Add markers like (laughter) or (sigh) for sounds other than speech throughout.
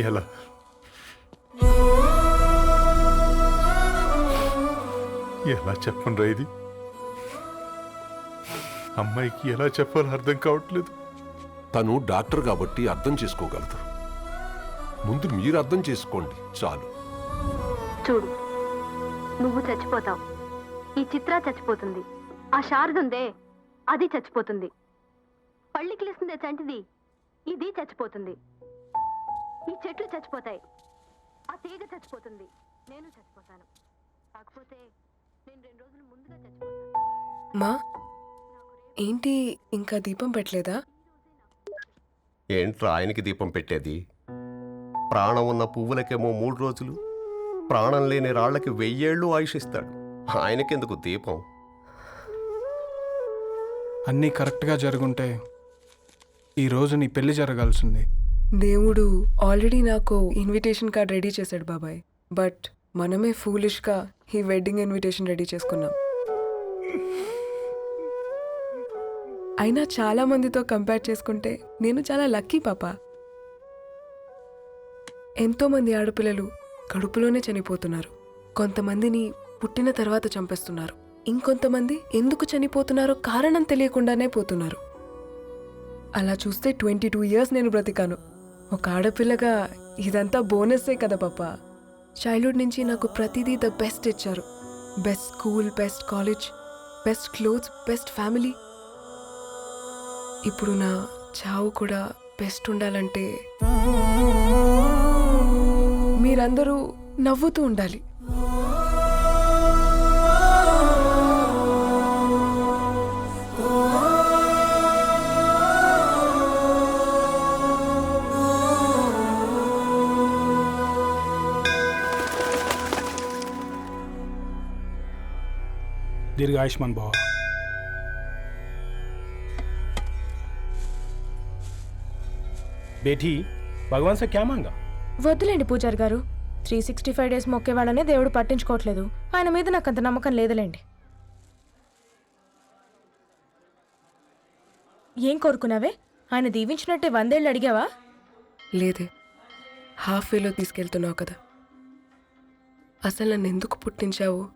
ఎలా ఎలా చెప్పను రా ఇది? అమ్మాయికి ఎలా చెప్పాలో అర్థం కావట్లేదు. తను డాక్టర్ కాబట్టి అర్థం చేసుకోగలదు. ముందు మీరు అర్థం చేసుకోండి చాలు. చూడు నువ్వు చచ్చిపోతావు. ఈ చిత్ర చచ్చిపోతుంది. ఆ శారదుందే అది చచ్చిపోతుంది. పళ్ళికిలిస్తుందే చంటిది ఇది చచ్చిపోతుంది. ఈ చెట్లు చచ్చిపోతాయి. ఆ తీగ చచ్చిపోతుంది. నేను చచ్చిపోతాను. కాకపోతే నేను రెండు రోజులు ముందుగా చచ్చిపోతాను. మా ఏంటి ఇంకా దీపం పెట్టలేదా? ఏంట్రా ఆయనకి దీపం పెట్టేది? ప్రాణం ఉన్న పువ్వులకేమో మూడు రోజులు. ప్రాణం లేని రాళ్ళకి వెయ్యేళ్ళు ఆయుష్ ఇస్తాడు ఆయనకెందుకు దీపం? అన్నీ కరెక్ట్గా జరుగుంటే ఈరోజు నీ పెళ్ళి జరగాల్సింది. దేవుడు ఆల్రెడీ నాకు ఇన్విటేషన్ కార్డ్ రెడీ చేశాడు బాబాయ్. బట్ మనమే ఫూలిష్గా ఈ వెడ్డింగ్ ఇన్విటేషన్ రెడీ చేసుకున్నాం. అయినా చాలా మందితో కంపేర్ చేసుకుంటే నేను చాలా లక్కీ పాప. ఎంతోమంది ఆడపిల్లలు కడుపులోనే చనిపోతున్నారు. కొంతమందిని పుట్టిన తర్వాత చంపేస్తున్నారు. ఇంకొంతమంది ఎందుకు చనిపోతున్నారో కారణం తెలియకుండానే పోతున్నారు. అలా చూస్తే ట్వంటీ టూ ఇయర్స్ నేను బ్రతికాను. ఒక ఆడపిల్లగా ఇదంతా బోనస్సే కదా పాప. చైల్డ్హుడ్ నుంచి నాకు ప్రతిదీ ద బెస్ట్ ఇచ్చారు. Best school best college best clothes best family ఇప్పుడు నా చావు కూడా బెస్ట్ ఉండాలంటే మీరందరూ నవ్వుతూ ఉండాలి. దీర్ఘ ఆయుష్మాన్ భవ. బేటీ భగవాన్ సే క్యా వద్దులేండి పూజారి గారు. త్రీ సిక్స్టీ ఫైవ్ డేస్ మొక్కేవాళ్ళనే దేవుడు పట్టించుకోవట్లేదు. ఆయన మీద నాకు అంత నమ్మకం లేదులేండి. ఏం కోరుకున్నావే? ఆయన దీవించినట్టే వందేళ్ళు అడిగావా? లేదే. హాఫ్ వేలో తీసుకెళ్తున్నావు కదా. అసలు నన్ను ఎందుకు పుట్టించావు?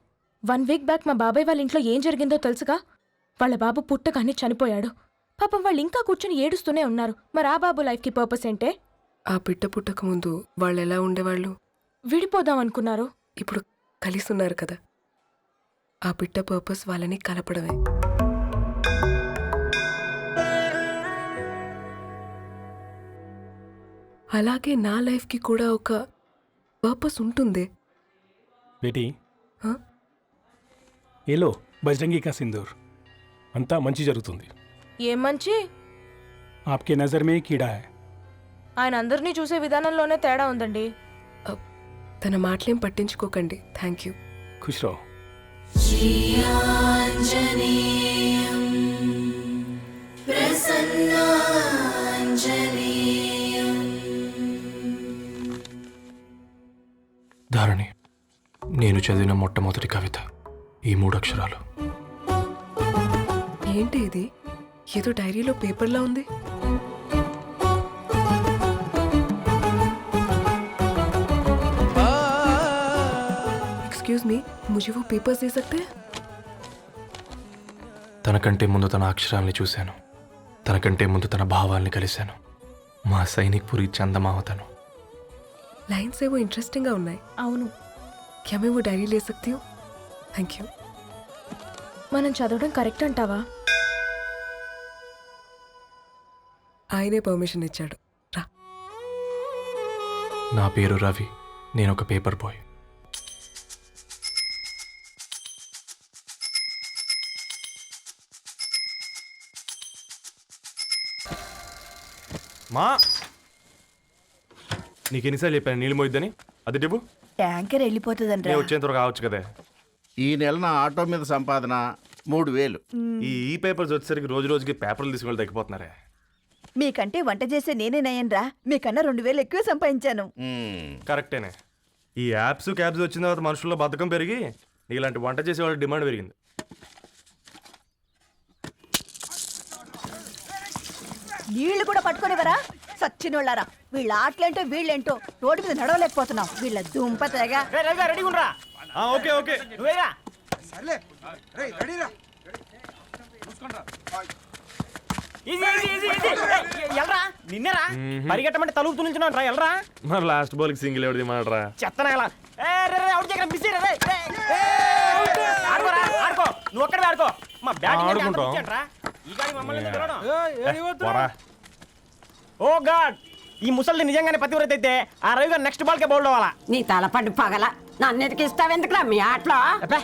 వన్ వీక్ బ్యాక్ మా బాబాయ్ వాళ్ళ ఇంట్లో ఏం జరిగిందో తెలుసుగా? వాళ్ళ బాబు పుట్టగానే చనిపోయాడు. పాపం వాళ్ళు ఇంకా కూర్చొని ఏడుస్తూనే ఉన్నారు. మరి ఆ బాబు లైఫ్కి పర్పస్ ఏంటే? ఆ పిట్ట పుట్టక ముందు వాళ్ళు ఎలా ఉండేవాళ్ళు? విడిపోదాం అనుకున్నారు. ఇప్పుడు కలిసి ఉన్నారు కదా. ఆ పిట్ట పర్పస్ వాళ్ళని కలపడమే. అలాగే నా లైఫ్కి కూడా ఒక పర్పస్ ఉంటుంది. బేటీ ఏలో బజరంగీ కా సింధూర్. అంతా మంచి జరుగుతుంది. ఏం మంచి? ఆప్కే నజర్ మే కీడా హై. ఆయన అందరినీ చూసే విధానంలోనే తేడా ఉందండి. తన మాటలేం పట్టించుకోకండి. Thank you. ఖుష్ రహో. ధారణి నేను చదివిన మొట్టమొదటి కవిత. ఈ మూడు అక్షరాలు ఏంటి ఇది ఏదో డైరీలో పేపర్లా ఉంది एक्सक्यूज मी मुझे वो पेपर्स दे सकते हैं తనకంటే ముందు తన అక్షరాల్ని చూశాను తనకంటే ముందు తన భావాల్ని కలిశాను మా సైనిక్ పురి చందమావతను लाइन से वो इंटरेस्टिंग గా ఉన్నాయి అవును क्या मैं वो डायरी ले सकती हूँ थैंक यू మనం చదవడం కరెక్ట్ అంటావా? ఆయనే పర్మిషన్ ఇచ్చాడు. రా. నా పేరు రవి. నేను ఒక పేపర్ బాయ్. మా! నీకు ఎన్నిసార్లు చెప్పాను నీళ్ళు మోయిద్దని? అది డిబు ట్యాంకర్ వెళ్ళిపోతుందండి నేను వచ్చేంత వరకు కావచ్చు కదే. ఈ నెల నా ఆటో మీద సంపాదన మూడు వేలు. ఈ ఈ పేపర్స్ వచ్చేసరికి రోజు రోజుకి పేపర్లు తీసుకుని తగ్గిపోతున్నారే. మీకంటే వంట చేసే నేనే నయ్యన్రా మీకన్నా రెండు వేలు ఎక్కువ సంపాదించాను. మ్మ్. కరెక్టేనే. ఈ యాప్స్ క్యాబ్స్ వచ్చిన తర్వాత మనుషుల్లో బద్ధకం పెరిగి ఇలాంటి వంట చేసే వాళ్ళ డిమాండ్ పెరిగింది. నీళ్ళు కూడా పట్టుకునేవరా? సచ్చినోళ్ళారా. వీళ్ళ ఆటలేంటో వీళ్ళేంటో రోడ్డు మీద నడవలేకపోతున్నాం. వీళ్ళ దుంప తెగ. Okay okay. నిన్నరా? పరిగెట్టమంటే తలుపుతూ నుంచి రా ఎల్రా? మరి లాస్ట్ బాల్కి సింగిల్ ఎవరిది చెత్తనా ఎలా? రే, రే, అవుట్ మిస్ రే, రే, ఆడుకోరా, ఆడుకో. నువ్వు ఒక్కడే ఆడుకో. మా బ్యాటింగ్ ఆడుకుంటాం. ఈ గాడి మమ్మల్ని ఓ గాడ్. ఈ ముసలిది నిజంగానే పతివ్రత అయితే ఆ రవి గారు నెక్స్ట్ బాల్ కే బౌల్డ్ అవ్వాలా? నీ తలపండు పగల. నన్ను ఎదికి ఇస్తావెందుకురా మీ ఆటలో? అబ్బే,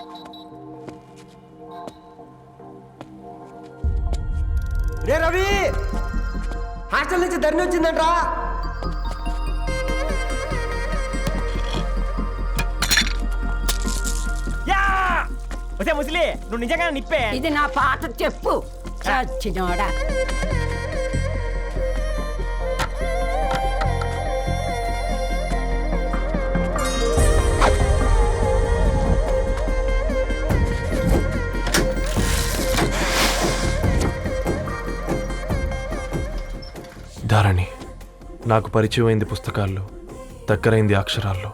రే రవి! హాస్టల్ నుంచి ధరణి వచ్చిందంట్రా. ముసలి నువ్వు నిజంగానే నిప్పే. ఇది నా పాత చెప్పు. చచ్చినోడా నాకు పరిచయమైంది పుస్తకాల్లో దగ్గరైంది అక్షరాల్లో.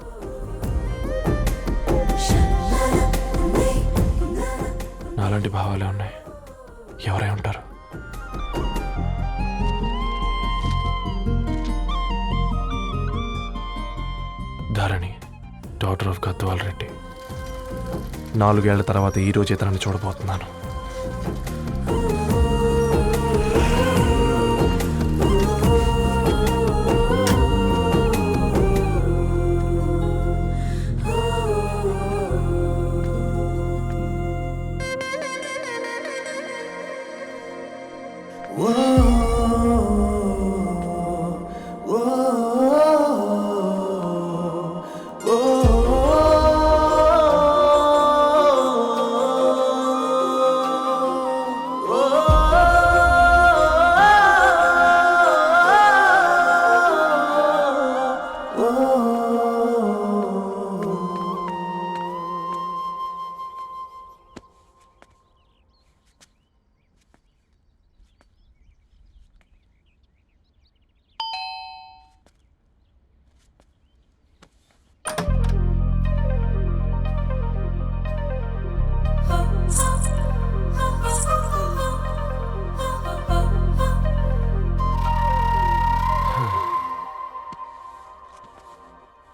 నాలాంటి భావాలే ఉన్నాయి. ఎవరై ఉంటారు? Dharani doctor of Gadwal Reddy. నాలుగేళ్ళ తర్వాత ఈరోజు ఇతరాన్ని చూడబోతున్నాను.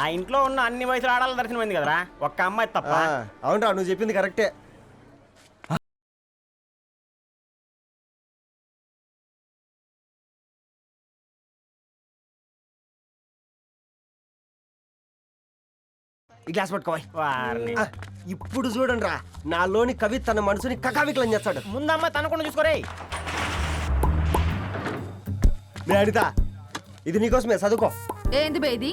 ఆ ఇంట్లో ఉన్న అన్ని వయసులో ఆడాలి దర్శనమైంది కదరా? ఒక్క అమ్మాయి తప్ప. అవునరా నువ్వు చెప్పింది కరెక్టే. ఈ గ్లాస్ పట్టుకోవాలి వారిని. ఇప్పుడు చూడండి రా నాలోని కవి తన మనసుని కకావికలం చేస్తాడు. ముందమ్మ తనకుండా చూసుకోరే. నేను అడితా ఇది నీకోసమే చదువుకో. ఏంది బేది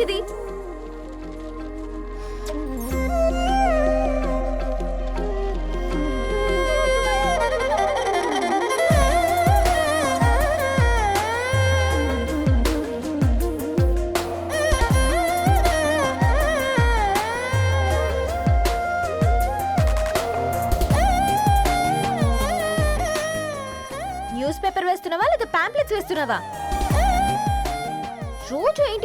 ఏంటిది? న్యూస్ పేపర్ వేస్తున్నావా? లేదా ప్యాంప్లెట్స్ వేస్తున్నావా?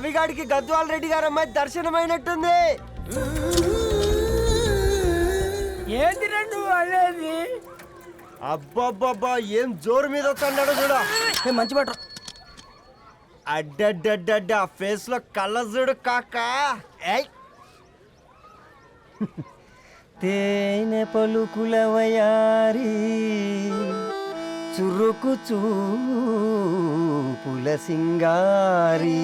రవిగాడికి గద్వాల్ రెడ్డి గారు అమ్మాయి దర్శనమైనట్టుంది. ఏంటి నువ్వు అనేది అబ్బబ్బబ్బా ఏం జోరు మీద వస్తున్నాడో చూడ. మంచి బట్ట అడ్డడ్డడ్డ ఫేస్లో కళ్ళ చూడు కాకా. ఏయ్. తేనె పలుకుల వయారి. చురుకు చూపుల సింగారి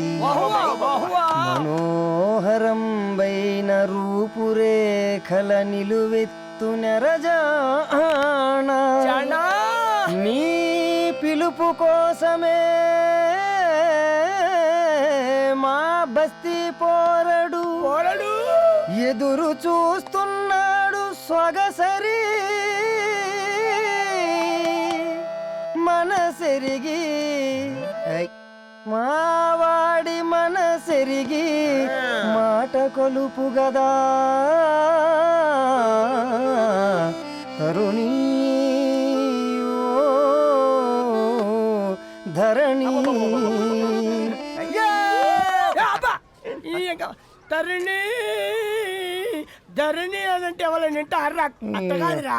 మనోహరం బైన రూపురేఖల నిలువెత్తు నెరజానా. నీ పిలుపు కోసమే మా బస్తీ పోరడు. పోరడు. ఎదురు చూస్తున్నాడు సొగసరి మనసెరిగి మావాడి మనసెరిగి మాట కొలుపు గదా. తరుణీ ధరణి. తరుణి ధరణి అదంటే ఎవరైనా అర్రా అట్ట కాదురా!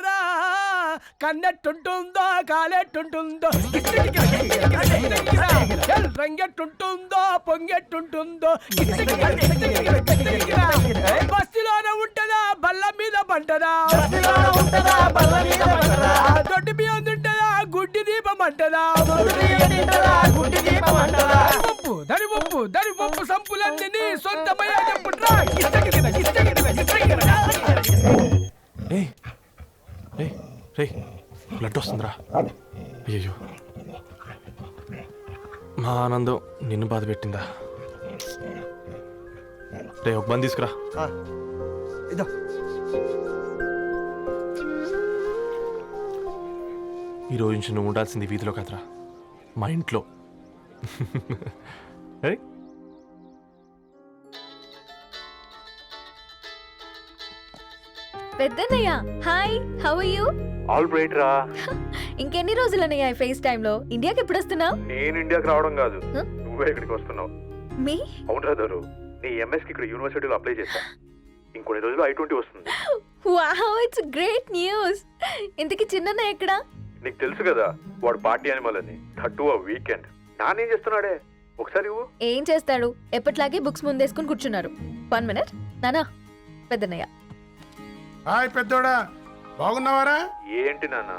కన్నెట్టుంటుందో కాలెట్టుంటుందో రంగెట్టుంటుందో పొంగెట్టుంటుందో నిన్ను బాధ పెట్టిందా? రే ఒక బంద్ తీసుకురా. ఇదో. ఈ రోజు నుంచి నువ్వు ఉండాల్సింది వీధిలో కదరా. మా ఇంట్లో. (laughs) ఏయ్, పెద్దన్నయ్య hi how are you all right రా. (laughs) ఇంకెన్ని రోజులన్నయ్య ఫేస్ టైమ్లో? ఇండియాకి ఎప్పుడు వస్తున్నావు? నేను ఇండియాకి రావడం కాదు. నువ్వే ఇక్కడికి వస్తున్నావు. మీ? అవును రాదారు నీ ఎంఎస్కి ఇక్కడ యూనివర్సిటీలో అప్లై చేశా. ఇంకొన్ని రోజులు ఐ ట్వంటీ వస్తుంది. వావ్ ఇట్స్ గ్రేట్ న్యూస్ ఇంతకి చిన్న ఎక్కడా? నీకు తెలుసు కదా వాడు పార్టీ అనిమల్ అని. థర్టూ ఆ వీకెండ్ నానేం చేస్తున్నాడే? ఒకసారి ఇవ్వు. ఏం చేస్తాడు? ఎప్పట్లాగే బుక్స్ ముందేసుకుని కూర్చున్నారు. One minute. నానా పెద్దనయ్య హాయ్ పెద్దోడా బాగున్నావారా? ఏంటి నాన్న?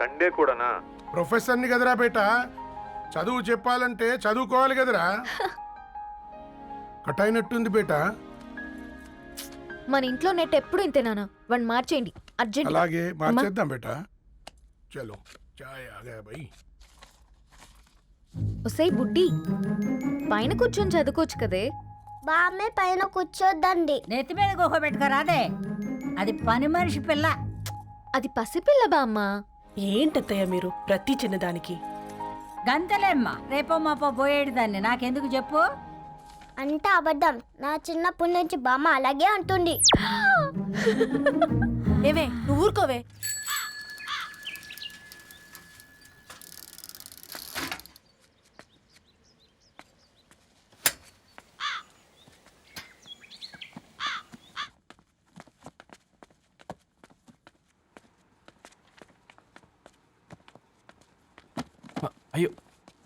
సండే కూడానా? ప్రొఫెసర్ని కదరా బేట? చదువు చెప్పాలంటే చదువుకోవాలి కదరా. కట్ అయినట్టుంది బేట. మన ఇంట్లో నెట్ ఎప్పుడు ఇంతే నానా? వన్ మార్చేయండి. అర్జెంట్ అలాగే మార్చేద్దాం బేట. చలో చాయ్ ఆగా భయ్ ఒసై బుడ్డి పైన కూర్చొని చదువుకోవచ్చు కదే. బామ్మే పైన కూర్చోద్దండి. నెత్తి మీద గుహ పెట్టుకోరాదే అది పని మనిషి పిల్ల. అది పసిపిల్ల బామ్మ. ఏంటత్తయ్య మీరు ప్రతి చిన్నదానికి? గంతలేమ్మా. రేపో మాపో పోయేడు దాన్ని. నాకెందుకు చెప్పు? అంటే అబద్ధం. నా చిన్నప్పటి నుంచి బామ్మ అలాగే అంటుంది. ఏవే నువ్వు ఊరుకోవే అయ్యో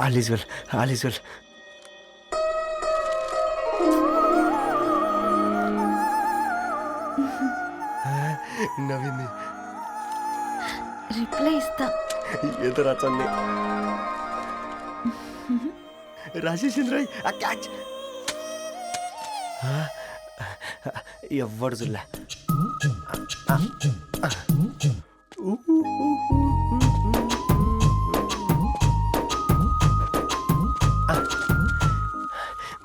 All is well all is well. నవ్వింది రిప్లై ఇస్తా. ఏదో రచండి రాజేసింద్ర ఎవ్వడు జుల్లా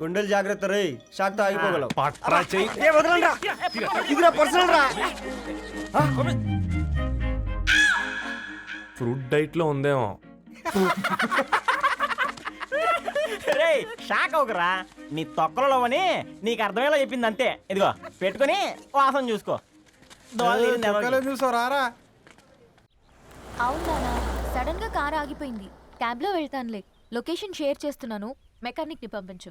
గుండెలు జాగ్రత్త రే షాక్తో ఆగిపోగలవు. పట్రా చెయ్యి. ఏ, వదలండ్రా. ఇదిరా పర్సనల్ రా. ఫ్రూట్ డైట్లో ఉందేమో. రే షాక్ అవకరా నీ తొక్కలలో అని నీకు అర్థమయ్యేలా చెప్పింది అంతే. ఇదిగో పెట్టుకొని వాసన చూసుకో. అవునా సడన్గా కార్ ఆగిపోయింది. క్యాబ్లో వెళ్తానులే. లొకేషన్ షేర్ చేస్తున్నాను. మెకానిక్ని పంపించు.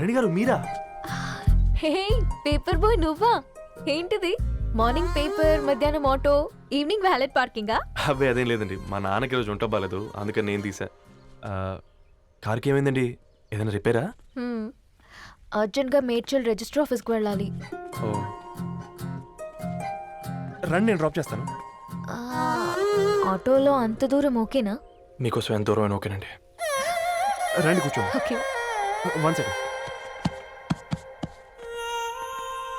Dharani garu మీరా? హే పేపర్ బాయ్ నువ్వా? ఏంటిది? మార్నింగ్ పేపర్ మధ్యాహ్నం ఆటో ఈవినింగ్ వ్యాలెట్ పార్కింగా? అబ్బాయి అదేం లేదండి. మా నాన్నకి రోజు ఉంట బాగాలేదు. అందుకని నేను తీసా. ఆ, కార్కి ఏమైందండి? ఏదైనా రిపేరా? అర్జెంట్గా మేడ్చల్ రిజిస్టర్ ఆఫీస్కి వెళ్ళాలి. ఓ. రండి నేను డ్రాప్ చేస్తాను. ఆ, ఆటోలో అంత దూరం ఓకేనా? మీకోసం ఎంత దూరం అయినా ఓకేనండి. రండి కూర్చోండి. ఓకే. One second.